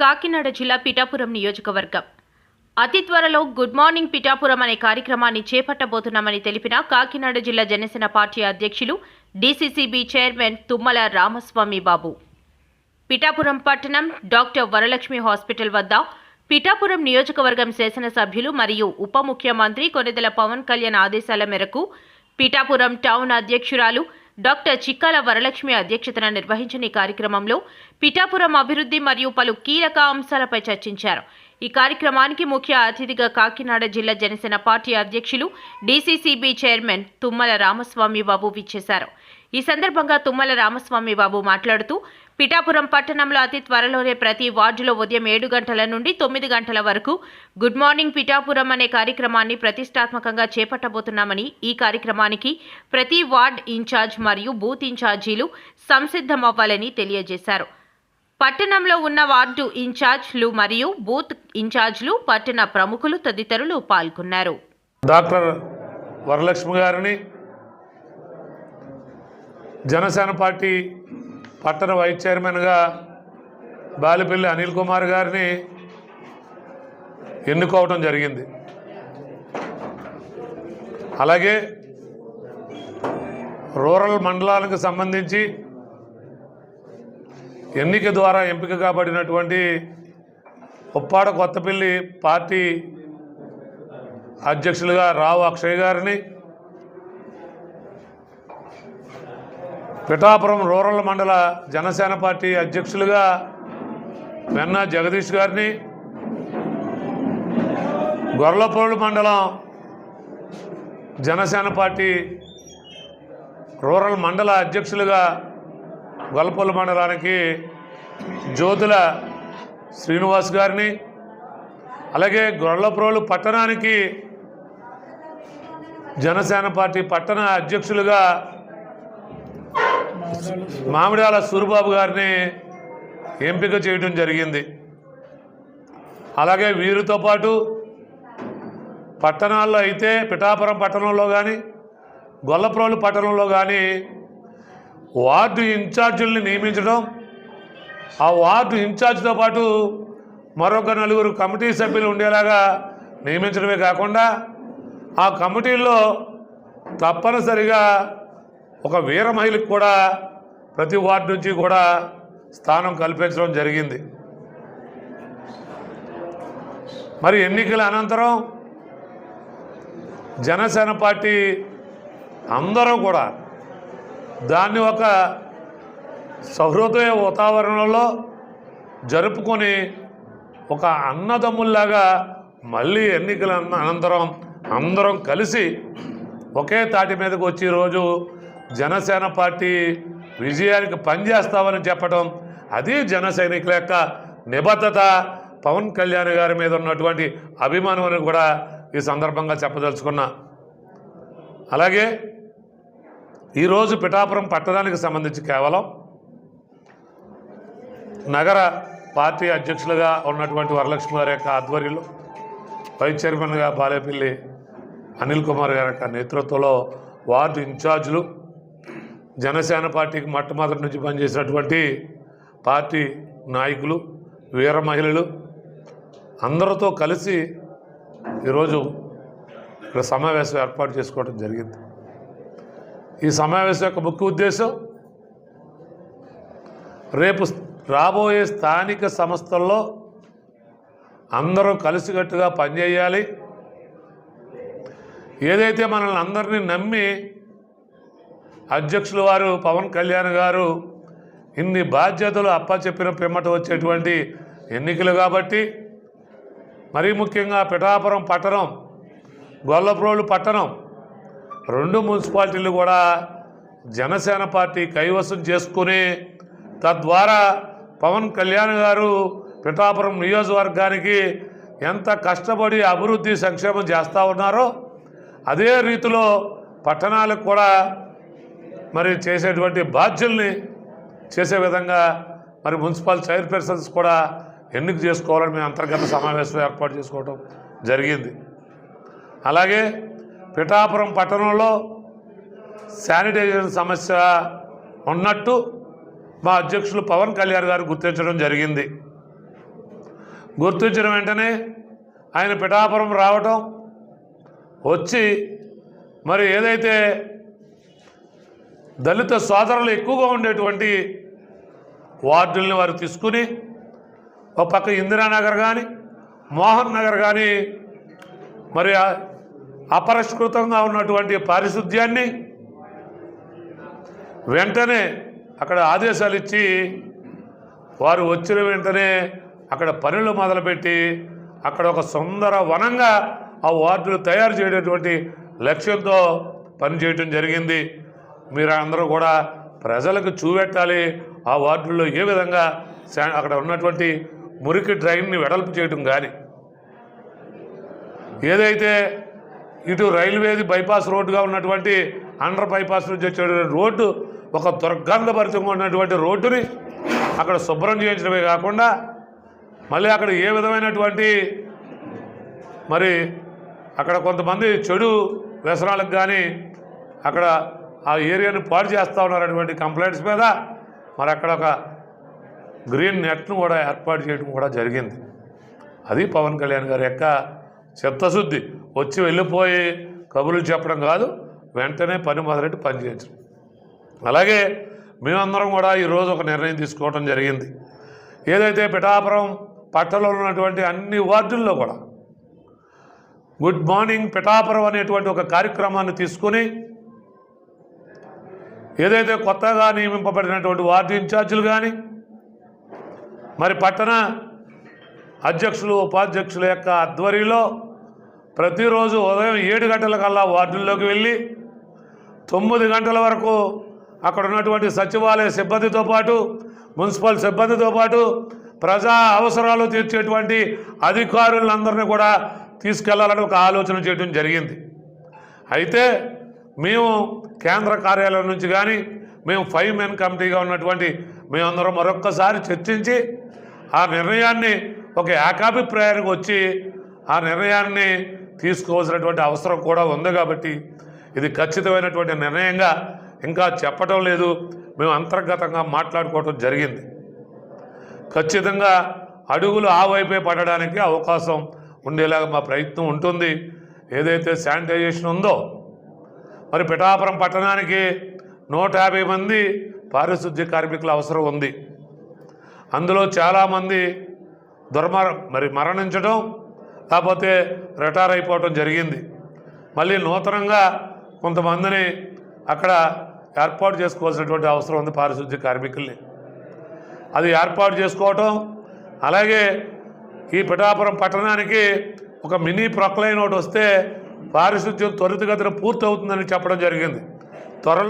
కాకినాడ జిల్లా పిఠాపురం నియోజకవర్గం. అతి త్వరలో గుడ్ మార్నింగ్ పిఠాపురం అనే కార్యక్రమాన్ని చేపట్టబోతున్నామని తెలిపిన కాకినాడ జిల్లా జనసేన పార్టీ అధ్యక్షులు డీసీసీబీ చైర్మన్ తుమ్మల రామస్వామి బాబు. పిఠాపురం పట్టణం డాక్టర్ వరలక్ష్మి హాస్పిటల్ వద్ద పిఠాపురం నియోజకవర్గం శాసనసభ్యులు మరియు ఉప ముఖ్యమంత్రి కొనిదెల పవన్ కళ్యాణ్ ఆదేశాల మేరకు పిఠాపురం టౌన్ అధ్యక్షురాలు డాక్టర్ చిక్కాల వరలక్ష్మి అధ్యక్షతన నిర్వహించిన ఈ కార్యక్రమంలో పిఠాపురం అభివృద్ధి మరియు పలు కీలక అంశాలపై చర్చించారు. ఈ కార్యక్రమానికి ముఖ్య అతిథిగా కాకినాడ జిల్లా జనసేన పార్టీ అధ్యక్షులు డీసీసీబీ చైర్మన్ తుమ్మల రామస్వామి బాబు విచ్చేశారు. ఈ సందర్భంగా తుమ్మల రామస్వామి బాబు మాట్లాడుతూ పిఠాపురం పట్టణంలో అతి త్వరలోనే ప్రతి వార్డులో ఉదయం ఏడు గంటల నుండి తొమ్మిది గంటల వరకు గుడ్ మార్నింగ్ పిఠాపురం అనే కార్యక్రమాన్ని ప్రతిష్టాత్మకంగా చేపట్టబోతున్నామని ఈ కార్యక్రమానికి ప్రతి వార్డ్ ఇన్ఛార్జ్ మరియు బూత్ ఇన్ఛార్జీలు సంసిద్ధమవ్వాలని తెలియజేశారు. పట్టణంలో ఉన్న వార్డు ఇన్ఛార్జ్లు మరియు బూత్ ఇన్ఛార్జ్లు పట్టణ ప్రముఖులు తదితరులు పాల్గొన్నారు. డాక్టర్ వరలక్ష్మి గారిని జనసేన పార్టీ పట్టణ వైస్ చైర్మన్గా బాలిపల్లి అనిల్ కుమార్ గారిని ఎన్నుకోవడం జరిగింది. అలాగే రూరల్ మండలాలకు సంబంధించి ఎన్నిక ద్వారా ఎంపిక కాబడినటువంటి ఉప్పాడ కొత్తపల్లి పార్టీ అధ్యక్షులుగా రావు అక్షయ్ గారిని పిఠాపురం రూరల్ మండల జనసేన పార్టీ అధ్యక్షులుగా వెన్నా జగదీష్ గారిని గొర్లపోడు మండలం జనసేన పార్టీ రూరల్ మండల అధ్యక్షులుగా గొల్లపల్లి మండలానికి జ్యోతుల శ్రీనివాస్ గారిని అలాగే గొర్లప్రోలు పట్టణానికి జనసేన పార్టీ పట్టణ అధ్యక్షులుగా మామిడాల సూరిబాబు గారిని ఎంపిక చేయడం జరిగింది. అలాగే వీరితో పాటు పట్టణాల్లో అయితే పిఠాపురం పట్టణంలో కానీ గొల్లప్రోలు పట్టణంలో కానీ వార్డు ఇన్ఛార్జీల్ని నియమించడం ఆ వార్డు ఇన్ఛార్జ్తో పాటు మరొక నలుగురు కమిటీ సభ్యులు ఉండేలాగా నియమించడమే కాకుండా ఆ కమిటీల్లో తప్పనిసరిగా ఒక వీర మహిళకు కూడా ప్రతి వార్డు నుంచి కూడా స్థానం కల్పించడం జరిగింది. మరి ఎన్నికల అనంతరం జనసేన పార్టీ అందరూ కూడా దాన్ని ఒక సహృదయ వాతావరణంలో జరుపుకొని ఒక అన్నదమ్ముల్లాగా మళ్ళీ ఎన్నికల అనంతరం అందరం కలిసి ఒకే తాటి మీదకి వచ్చి ఈరోజు జనసేన పార్టీ విజయానికి పనిచేస్తామని చెప్పడం అది జన సైనికుల యొక్క నిబద్ధత. పవన్ కళ్యాణ్ గారి మీద ఉన్నటువంటి అభిమానం అని కూడా ఈ సందర్భంగా చెప్పదలుచుకున్నా. అలాగే ఈరోజు పిఠాపురం పట్టణానికి సంబంధించి కేవలం నగర పార్టీ అధ్యక్షులుగా ఉన్నటువంటి వరలక్ష్మి గారి యొక్క ఆధ్వర్యంలో వైస్ చైర్మన్గా బాలేపల్లి అనిల్ కుమార్ గారి యొక్క నేతృత్వంలో వార్డు ఇన్ఛార్జీలు జనసేన పార్టీకి మొట్టమొదటి నుంచి పనిచేసినటువంటి పార్టీ నాయకులు వీర మహిళలు అందరితో కలిసి ఈరోజు ఇక్కడ సమావేశం ఏర్పాటు చేసుకోవడం జరిగింది. ఈ సమావేశం యొక్క ముఖ్య ఉద్దేశం రేపు రాబోయే స్థానిక సంస్థల్లో అందరూ కలిసికట్టుగా పనిచేయాలి. ఏదైతే మనల్ని అందరినీ నమ్మి అధ్యక్షుల వారు పవన్ కళ్యాణ్ గారు ఇన్ని బాధ్యతలు అప్పచెప్పిన పిమ్మట వచ్చేటువంటి ఎన్నికలు కాబట్టి మరీ ముఖ్యంగా పిఠాపురం పట్టణం గొల్లప్రోలు పట్టణం రెండు మున్సిపాలిటీలు కూడా జనసేన పార్టీ కైవసం చేసుకుని తద్వారా పవన్ కళ్యాణ్ గారు పిఠాపురం నియోజకవర్గానికి ఎంత కష్టపడి అభివృద్ధి సంక్షేమం చేస్తూ ఉన్నారో అదే రీతిలో పట్టణాలకు కూడా మరి చేసేటువంటి బాధ్యుల్ని చేసే విధంగా మరి మున్సిపల్ చైర్పర్సన్స్ కూడా ఎన్నిక చేసుకోవాలని మేము అంతర్గత సమావేశం ఏర్పాటు చేసుకోవడం జరిగింది. అలాగే పిఠాపురం పట్టణంలో శానిటైజేషన్ సమస్య ఉన్నట్టు మా అధ్యక్షులు పవన్ కళ్యాణ్ గారు గుర్తించడం జరిగింది. గుర్తించిన వెంటనే ఆయన పిఠాపురం రావటం వచ్చి మరి ఏదైతే దళిత సోదరులు ఎక్కువగా ఉండేటువంటి వార్డుల్ని వారు తీసుకుని ఒక పక్క ఇందిరానగర్ కానీ మోహన్ నగర్ కానీ మరి అపరిష్కృతంగా ఉన్నటువంటి పారిశుద్ధ్యాన్ని వెంటనే అక్కడ ఆదేశాలు ఇచ్చి వారు వచ్చిన వెంటనే అక్కడ పనులు మొదలుపెట్టి అక్కడ ఒక సుందర వనంగా ఆ వార్డులు తయారు చేయటటువంటి లక్ష్యంతో పనిచేయటం జరిగింది. మీరు అందరూ కూడా ప్రజలకు చూపెట్టాలి. ఆ వార్డుల్లో ఏ విధంగా అక్కడ ఉన్నటువంటి మురికి డ్రైన్ని వెడల్పు చేయటం కానీ ఏదైతే ఇటు రైల్వేది బైపాస్ రోడ్డుగా ఉన్నటువంటి అండర్ బైపాస్ నుంచి వచ్చేటువంటి రోడ్డు ఒక దుర్గంధభరితంగా ఉన్నటువంటి రోడ్డుని అక్కడ శుభ్రం చేయించడమే కాకుండా మళ్ళీ అక్కడ ఏ విధమైనటువంటి మరి అక్కడ కొంతమంది చెడు వ్యసనాలకు కానీ అక్కడ ఆ ఏరియాని పాడు చేస్తూ ఉన్నారటువంటి కంప్లైంట్స్ మీద మరి అక్కడ ఒక గ్రీన్ నెట్ను కూడా ఏర్పాటు చేయడం కూడా జరిగింది. అది పవన్ కళ్యాణ్ గారి యొక్క చిత్తశుద్ధి వచ్చి వెళ్ళిపోయి కబుర్లు చెప్పడం కాదు వెంటనే పని మొదలెట్టి పని అలాగే మేమందరం కూడా ఈరోజు ఒక నిర్ణయం తీసుకోవడం జరిగింది. ఏదైతే పిఠాపురం పట్టణంలో ఉన్నటువంటి అన్ని వార్డుల్లో కూడా గుడ్ మార్నింగ్ పిఠాపురం అనేటువంటి ఒక కార్యక్రమాన్ని తీసుకుని ఏదైతే కొత్తగా నియమింపబడినటువంటి వార్డు ఇన్ఛార్జీలు కానీ మరి పట్టణ అధ్యక్షులు ఉపాధ్యక్షుల యొక్క ఆధ్వర్యంలో ప్రతిరోజు ఉదయం ఏడు గంటలకల్లా వార్డుల్లోకి వెళ్ళి తొమ్మిది గంటల వరకు అక్కడ ఉన్నటువంటి సచివాలయ సిబ్బందితో పాటు మున్సిపల్ సిబ్బందితో పాటు ప్రజా అవసరాలు తీర్చేటువంటి అధికారులందరినీ కూడా తీసుకెళ్ళాలని ఒక ఆలోచన చేయడం జరిగింది. అయితే మేము కేంద్ర కార్యాలయం నుంచి కానీ మేము ఫైవ్ మెన్ కమిటీగా ఉన్నటువంటి మేమందరం మరొక్కసారి చర్చించి ఆ నిర్ణయాన్ని ఒక ఏకాభిప్రాయానికి వచ్చి ఆ నిర్ణయాన్ని తీసుకోవాల్సినటువంటి అవసరం కూడా ఉంది కాబట్టి ఇది ఖచ్చితమైనటువంటి నిర్ణయంగా ఇంకా చెప్పటం లేదు. మేము అంతర్గతంగా మాట్లాడుకోవటం జరిగింది. ఖచ్చితంగా అడుగులు ఆ వైపే పడడానికి అవకాశం ఉండేలాగా మా ప్రయత్నం ఉంటుంది. ఏదైతే శానిటైజేషన్ ఉందో మరి పిఠాపురం పట్టణానికి నూట యాభై మంది పారిశుద్ధ్య కార్మికుల అవసరం ఉంది. అందులో చాలామంది దుర్మర మరి మరణించడం లేకపోతే రిటైర్ అయిపోవటం జరిగింది. మళ్ళీ నూతనంగా కొంతమందిని అక్కడ ఏర్పాటు చేసుకోవాల్సినటువంటి అవసరం ఉంది పారిశుద్ధ్య కార్మికుల్ని. అది ఏర్పాటు చేసుకోవటం అలాగే ఈ పిఠాపురం పట్టణానికి ఒక మినీ ప్రొక్లైన్ ఒకటి వస్తే పారిశుద్ధ్యం త్వరితగతిన పూర్తవుతుందని చెప్పడం జరిగింది. త్వరలో